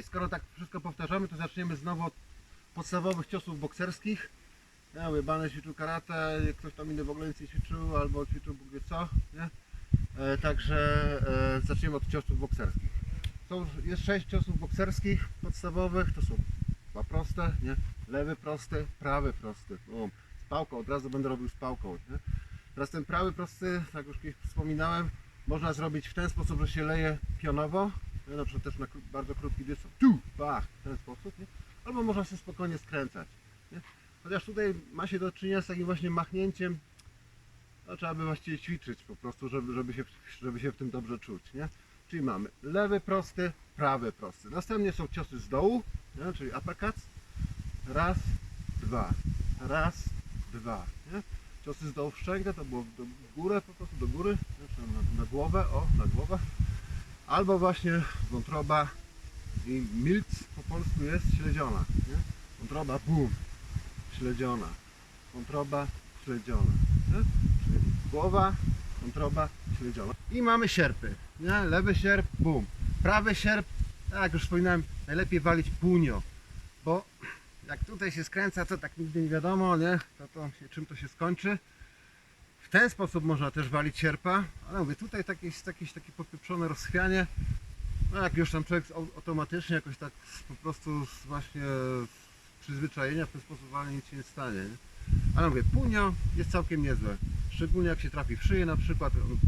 skoro tak wszystko powtarzamy, to zaczniemy znowu od podstawowych ciosów bokserskich. Ja mówię, Bane ćwiczył karate, ktoś tam inny w ogóle nic nie ćwiczył, albo ćwiczył Bóg wie co, nie? E, także e, zaczniemy od ciosów bokserskich. Są, jest sześć ciosów bokserskich podstawowych, to są dwa proste, nie? Lewy prosty, prawy prosty. Bum. Z pałką, od razu będę robił z pałką, nie? Teraz ten prawy prosty, tak już kiedyś wspominałem, można zrobić w ten sposób, że się leje pionowo, nie? na przykład też na bardzo krótki dystans, tu, pach, w ten sposób, nie? albo można się spokojnie skręcać. Nie? Chociaż tutaj ma się do czynienia z takim właśnie machnięciem, no, trzeba by właściwie ćwiczyć po prostu, żeby, żeby, się, żeby się w tym dobrze czuć. Nie? Czyli mamy lewy prosty, prawy prosty. Następnie są ciosy z dołu, nie? czyli uppercuts. Raz, dwa, raz, dwa. Nie? Ciosy z dołu w szczękę to było do, w górę, po prostu do góry, na, na głowę, o, na głowę. Albo właśnie wątroba i milc po polsku jest śledziona. Nie? Wątroba, bum, śledziona. Wątroba, śledziona. Nie? Czyli głowa, wątroba, śledziona. I mamy sierpy. Nie? Lewy sierp, bum. Prawy sierp, tak jak już wspominałem, najlepiej walić punio. Bo jak tutaj się skręca, to tak nigdy nie wiadomo, nie? To, to się, czym to się skończy. Ten sposób można też walić sierpa, ale mówię, tutaj takie, jakieś takie popieprzone rozchwianie. No jak już tam człowiek au- automatycznie jakoś tak po prostu właśnie z przyzwyczajenia w ten sposób wali nic się nie stanie. Nie? Ale mówię, punio jest całkiem niezłe. Szczególnie jak się trafi w szyję na przykład, on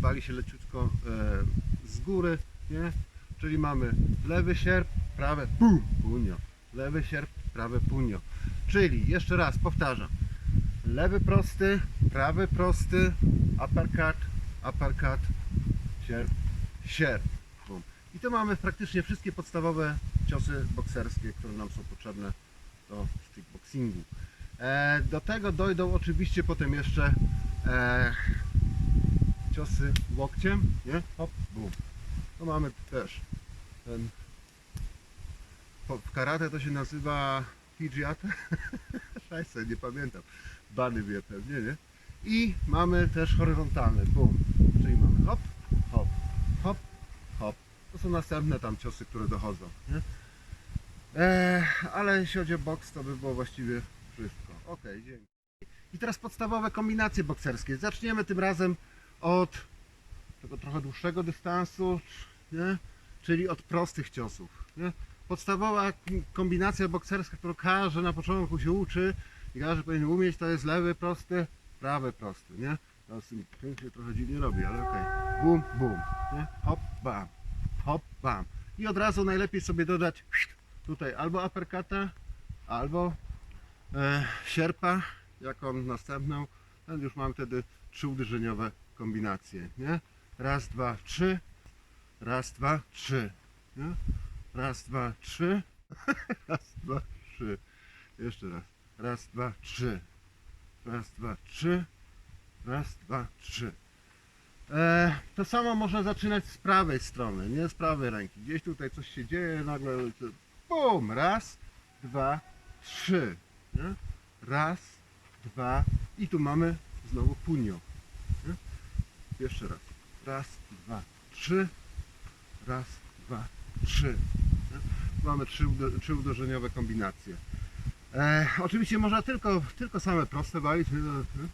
wali się leciutko e, z góry, nie? Czyli mamy lewy sierp, prawe pu, punio. Lewy sierp, prawe punio. Czyli jeszcze raz powtarzam. Lewy prosty, prawy prosty, uppercut, uppercut, sierp, sierp. Bum. I to mamy praktycznie wszystkie podstawowe ciosy bokserskie, które nam są potrzebne do stickboxingu. E, do tego dojdą oczywiście potem jeszcze e, ciosy łokciem, nie? Hop, bum. To mamy też ten w karate to się nazywa Hijiate. Szajse, nie pamiętam. Bany wie pewnie, nie? I mamy też horyzontalny, bum. Czyli mamy hop, hop, hop, hop. To są następne tam ciosy, które dochodzą, nie? Eee, ale jeśli chodzi o boks, to by było właściwie wszystko. Okej, dzięki. I teraz podstawowe kombinacje bokserskie. Zaczniemy tym razem od tego trochę dłuższego dystansu, nie? czyli od prostych ciosów. Nie? Podstawowa kombinacja bokserska, którą każdy na początku się uczy i każdy powinien umieć, to jest lewy prosty, prawy prosty. Nie? To z tym się trochę dziwnie robi, ale okej. Bum, bum. Nie? Hop, bam. Hop, bam. I od razu najlepiej sobie dodać tutaj albo uppercuta, albo e, sierpa, jaką następną. No już mam wtedy trzy uderzeniowe kombinacje. Nie? Raz, dwa, trzy. Raz, dwa, trzy. Nie? Raz, dwa, trzy. Raz, dwa, trzy. Jeszcze raz. Raz, dwa, trzy. Raz, dwa, trzy. Raz, dwa, trzy. E, to samo można zaczynać z prawej strony, nie z prawej ręki. Gdzieś tutaj coś się dzieje, nagle bum, raz, dwa, trzy. Nie? Raz, dwa i tu mamy znowu punio. Nie? Jeszcze raz. Raz, dwa, trzy. Raz, dwa, trzy. Nie? Mamy trzy, trzy uderzeniowe kombinacje. E, oczywiście można tylko, tylko same proste? Nie?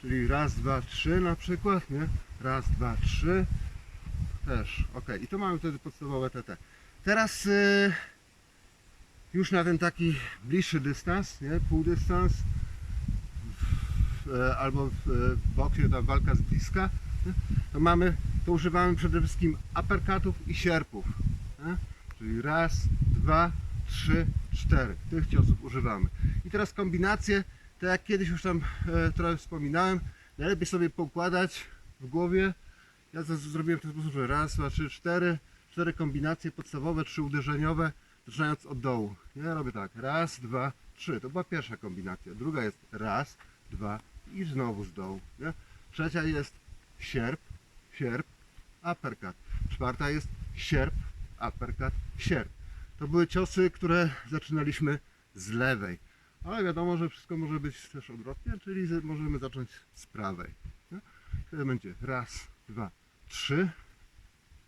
czyli raz, dwa, trzy na przykład, nie? Raz, dwa, trzy. Też, ok. I tu mamy wtedy podstawowe TT. Teraz y, już na ten taki bliższy dystans, nie? Pół dystans, e, albo w, e, w boksie ta walka z bliska, to mamy, to używamy przede wszystkim uppercutów i sierpów. Czyli raz, dwa, trzy, cztery. Tych ciosów używamy. I teraz kombinacje, tak jak kiedyś już tam e, trochę wspominałem, najlepiej sobie poukładać w głowie. Ja zrobiłem w ten sposób, że raz, dwa, trzy, cztery, cztery kombinacje podstawowe, trzy uderzeniowe, zaczynając od dołu. Ja robię tak, raz, dwa, trzy. To była pierwsza kombinacja. Druga jest raz, dwa i znowu z dołu. Nie? Trzecia jest sierp, sierp, uppercut. Czwarta jest sierp, uppercut, sierp. To były ciosy, które zaczynaliśmy z lewej. Ale wiadomo, że wszystko może być też odwrotnie, czyli możemy zacząć z prawej. Nie? Wtedy będzie raz, dwa, trzy.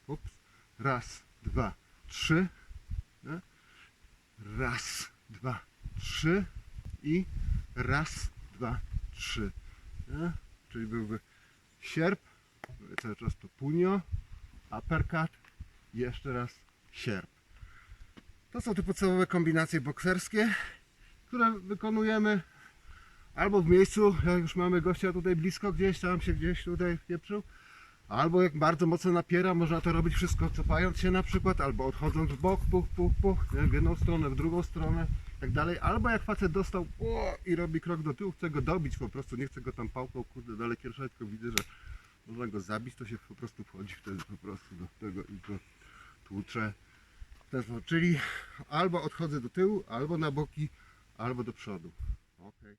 Ups. Raz, dwa, trzy. Raz, dwa, trzy i raz, dwa, trzy. Czyli byłby sierp, cały czas to punio, uppercut jeszcze raz sierp. To są te podstawowe kombinacje bokserskie, które wykonujemy albo w miejscu, jak już mamy gościa tutaj blisko gdzieś, tam się gdzieś tutaj pieprzył, albo jak bardzo mocno napiera, można to robić wszystko cofając się na przykład, albo odchodząc w bok, puch, puch, puch, w jedną stronę, w drugą stronę, tak dalej, albo jak facet dostał o, i robi krok do tyłu, chce go dobić po prostu, nie chce go tam pałką, kurde, dalej kierszać, tylko widzę, że można go zabić, to się po prostu wchodzi wtedy po prostu do tego i go tłucze. Czyli albo odchodzę do tyłu, albo na boki, albo do przodu. Okej.